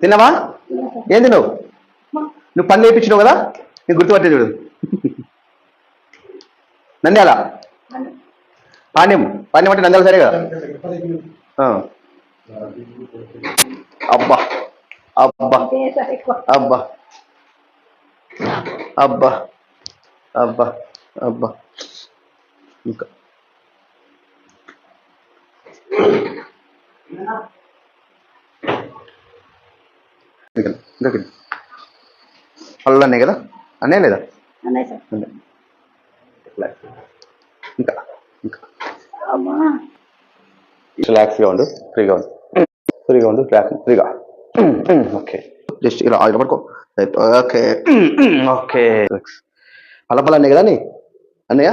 తిన్నావా? ఏం తిన్నావు? నువ్వు పని నేర్పించినావు కదా? నీకు గుర్తుపట్టే చూడు. నంద్యాల? పాండ్యం. పాండ్యం అంటే నంద్యాల సరే కదా? ఆ. అబ్బా. అబ్బా. అబ్బా. అబ్బా. అబ్బా. అబ్బా. ఇంకా. ఇంకా ఇంకా కింద. పళ్ళు అన్నాయి కదా అన్నీ లేదా. ఇంకా ఇంకా. రిలాక్స్గా ఉండు ఫ్రీగా ఉండు. ఫ్రీగా ఉండు రిలాక్స్ ఫ్రీగా. ఓకే. జస్ట్ ఇలా ఇలా పడుకో ఓకే. ఓకే. పల్ల అన్నాయి కదా నీ? అన్నయ్య?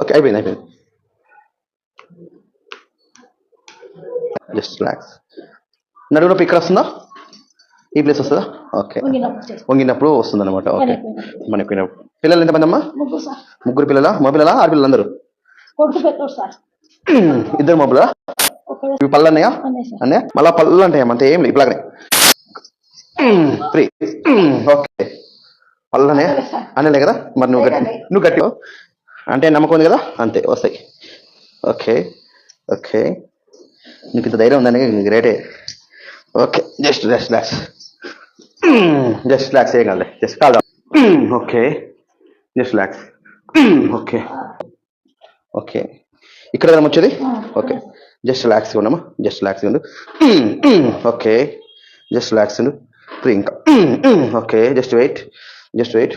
ఓకే అయిపోయింది అయిపోయింది. జస్ట్ రిలాక్స్ నడువు నొప్పి ఇక్కడ వస్తుందా ఈ ప్లేస్ వస్తుందా? ఓకే వంగినప్పుడు. వస్తుంది అనమాట ఓకే మనకి పిల్లలు ఎంతమంది అమ్మా ముగ్గురు పిల్లలా? మా పిల్లలా? అందరూ కొడుకు పెట్టాడు సార్. ఇద్దరు మా పిల్లలా? ఇవి పళ్ళు అన్నయ్యా? అన్నయ్య మళ్ళా పళ్ళు అంటే అంతే ఏం లేదు. ఇట్లాగనే ఫ్రీ ఓకే పళ్ళు అన్నయ్య? అన్నలే కదా? మరి నువ్వు గట్టి నువ్వు గట్టి అంటే నమ్మకం ఉంది కదా? అంతే వస్తాయి. ఓకే ఓకే నీకు ఇంత ధైర్యం ఉందని గ్రేటే okay just just relax just relax ఏం జస్ట్ కాదా okay just relax okay okay ఇక్కడ కదా వచ్చేది ఓకే జస్ట్ రిలాక్స్గా ఉన్నామా జస్ట్ రిలాక్స్గా ఉండు. ఓకే జస్ట్ రిలాక్స్ ఉండు. త్రీ ఇంకా okay just wait just wait